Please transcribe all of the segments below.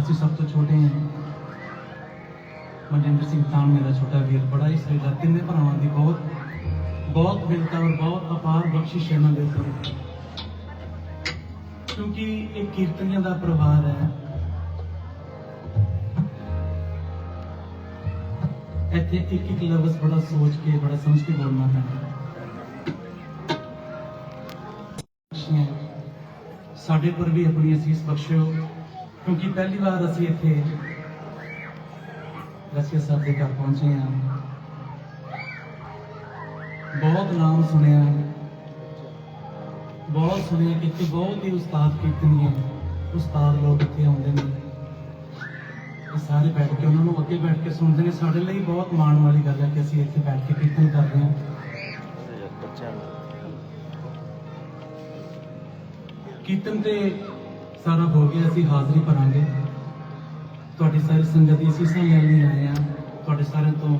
ਅਸੀਂ ਸਭ ਤੋਂ ਛੋਟੇ ਹਾਂ। ਮਨਜਿੰਦਰ ਸਿੰਘ ਤਾਨ ਮੇਰਾ ਛੋਟਾ ਵੀਰ ਬੜਾ ਹੀ ਸਹਿਜਾ, ਤਿੰਨੇ ਭਰਾਵਾਂ ਦੀ ਬਹੁਤ ਬਹੁਤ ਮਿਲਤਾ ਔਰ ਬਹੁਤ ਅਪਾਰ ਬਖਸ਼ਿਸ਼ ਇਹਨਾਂ ਦੇ ਉੱਪਰ। ਕਿਉਂਕਿ ਇਹ ਕੀਰਤਨੀਆਂ ਦਾ ਪਰਿਵਾਰ ਹੈ। ਇੱਥੇ ਇੱਕ ਇੱਕ ਲਫ਼ਜ਼ ਬੜਾ ਸੋਚ ਕੇ, ਬੜਾ ਸਮਝ ਕੇ ਬੋਲਣਾ ਪੈਂਦਾ ਸਾਡੇ ਪਰ ਵੀ ਆਪਣੀ ਅਸੀਸ ਬਖਸ਼ਿਓ। ਕਿਉਂਕਿ ਪਹਿਲੀ ਵਾਰ ਅਸੀਂ ਇੱਥੇ ਰਸੀਆ ਸਾਹਿਬ ਦੇ ਘਰ ਪਹੁੰਚੇ ਹਾਂ। ਬਹੁਤ ਨਾਮ ਸੁਣਿਆ। ਬਹੁਤ ਸੁਣਿਆ ਕਿ ਇੱਥੇ ਬਹੁਤ ਹੀ ਉਸਤਾਦ ਕੀਰਤਨੀ ਉਸਤਾਦ ਲੋਕ ਇੱਥੇ ਆਉਂਦੇ ਨੇ। ਇਹ ਸਾਰੇ ਬੈਠ ਕੇ ਉਹਨਾਂ ਨੂੰ ਅੱਗੇ ਬੈਠ ਕੇ ਸੁਣਦੇ ਨੇ। ਸਾਡੇ ਲਈ ਬਹੁਤ ਮਾਣ ਵਾਲੀ ਗੱਲ ਹੈ ਕਿ ਅਸੀਂ ਇੱਥੇ ਬੈਠ ਕੇ ਕੀਰਤਨ ਕਰ ਰਹੇ ਹਾਂ। ਕੀਰਤਨ ਤੇ ਸਾਰਾ ਹੋ ਗਿਆ, ਅਸੀਂ ਹਾਜ਼ਰੀ ਭਰਾਂਗੇ। ਤੁਹਾਡੀ ਸਾਰੀ ਸੰਗਤ ਦੀ ਅਸੀਸਾਂ ਲੈਣ ਲਈ ਆਏ ਆ ਤੁਹਾਡੇ ਸਾਰਿਆਂ ਤੋਂ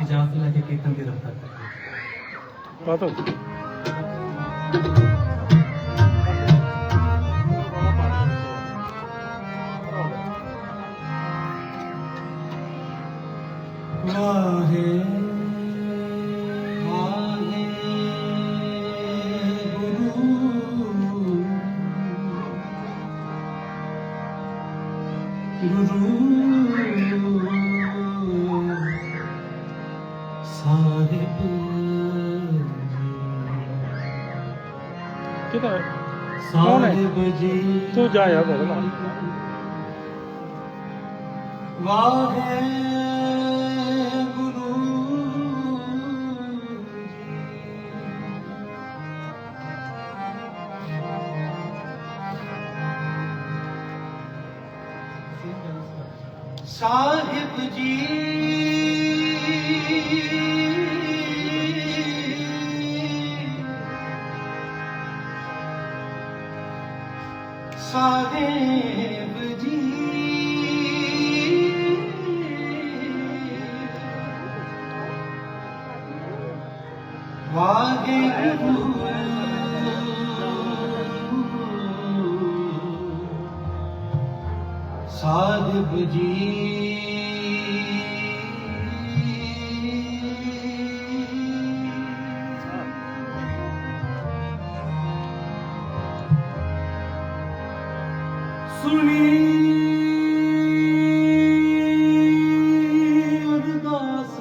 ਇਜਾਜ਼ਤ ਲੈ ਕੇ ਕੀਰਤਨ ਦੀ ਰਫਤਾਰ ਕਰਾਂਗੇ ਕਾਤੋਂ ਵਾਹੇ ਹੈ? ਕੌਣ ਹੈ? ਸਾਹਿਬ ਜੀ ਤੂੰ ਜਾ ਯਾਰ ਬੋਲ ਨਾ ਵਾਹੇ ਗੁਰੂ ਸਾਹਿਬ ਜੀ ਸਾਹਿਬ ਜੀ ਵਾਹਿਗੁਰੂ ਸਾਹਿਬ ਜੀ ਸੁਣੀ ਅਰਦਾਸ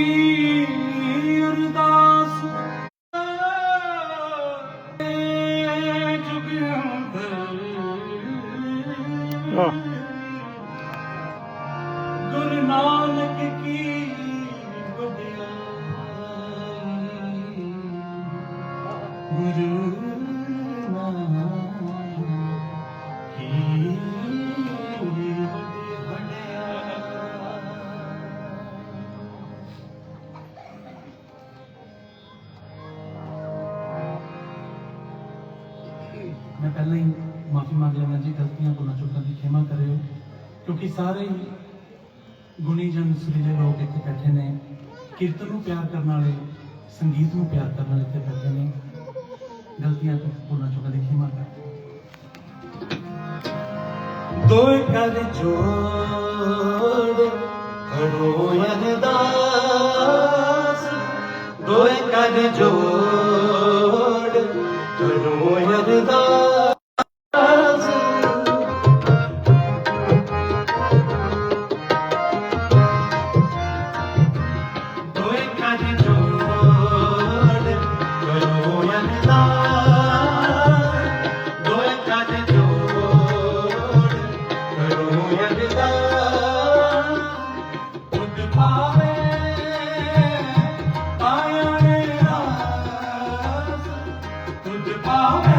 ਸੁਣੀ ਅਰਦਾਸ ਜੁਗ ਵਾਹ ਗੁਰੂ ਨਾਨਕ ਕੀ ਮੈਂ ਪਹਿਲਾਂ ਹੀ ਮਾਫੀ ਮੰਗ ਲੈਣਾ ਜੀ, ਗਲਤੀਆਂ ਕੋਲੋਂ ਚੁੱਕਾਂ ਦੀ ਖਿਮਾ ਕਰਿਓ, ਕਿਉਂਕਿ ਸਾਰੇ ਗੁਣੀ ਜਨ ਸੁਰੀਲੇ ਲੋਕ ਇੱਥੇ ਬੈਠੇ ਨੇ, ਕੀਰਤਨ ਨੂੰ ਪਿਆਰ ਕਰਨ ਵਾਲੇ, ਸੰਗੀਤ ਨੂੰ ਪਿਆਰ ਕਰਨ ਵਾਲੇ ਇੱਥੇ ਬੈਠੇ ਨੇ, ਗਲਤੀਆਂ ਤੋਂ ਭੁੱਲਾਂ ਚੁੱਕਾਂ ਦੀ ਖਿਮਾ ਕਰ ਦੋਇ ਕਰ ਜੋੜ ਕਰੋ ਅਰਦਾਸ। ਦੋਇ ਕਰ ਜੋੜ ਕਰੋ ਅਰਦਾਸ। Oh.